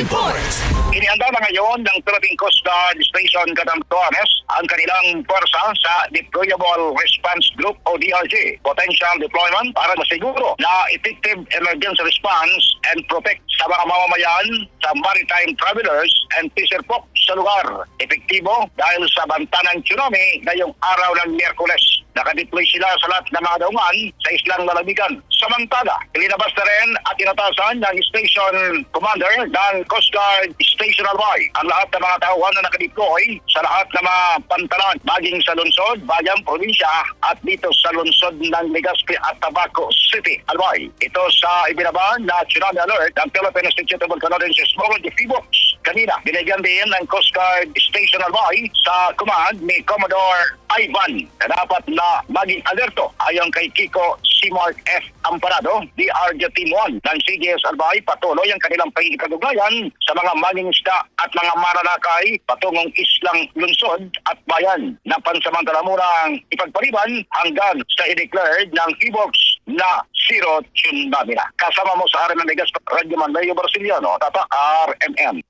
Report! Inianda na ngayon ng Philippine Coast Guard Station Catanduanes ang kanilang pwersa sa Deployable Response Group o DRG, potential deployment para masiguro na effective emergency response and protect sa mga mamamayan, sa maritime travelers and fisher folk sa lugar. Epektibo dahil sa banta ng tsunami ngayong araw ng Miyerkules. Nakadeploy sila sa lahat ng mga daungan sa islang lalabigan. Samantala, ilinabas na rin at inatasan ng station commander ng Coast Guard Station Albay ang lahat ng mga tauhan na nakadeploy sa lahat ng mga pantalan maging sa lungsod, bayan, probinsya at dito sa lungsod ng Legazpi at Tabaco City, Albay. Ito sa ibinaba na tsunami alert ng Philippine Institute of Volcanology Seismology PHIVOX. Kanina, binigyan din ng Coast Guard Station Albay sa command ni Commodore Ivan na dapat na maging alerto ayon kay Kiko Simart F. Amparado, DRG Team 1 ng CGS Albay patuloy ang kanilang pagkikagugnayan sa mga mangingisda at mga maranakay patungong islang lungsod at bayan na pansamantala murang ipagpaliban hanggang sa i-declared ng PBOX na zero tsunami na. Kasama mo sa RMN Legas, Radyo Mandayo Brasiliano, Tata RMN.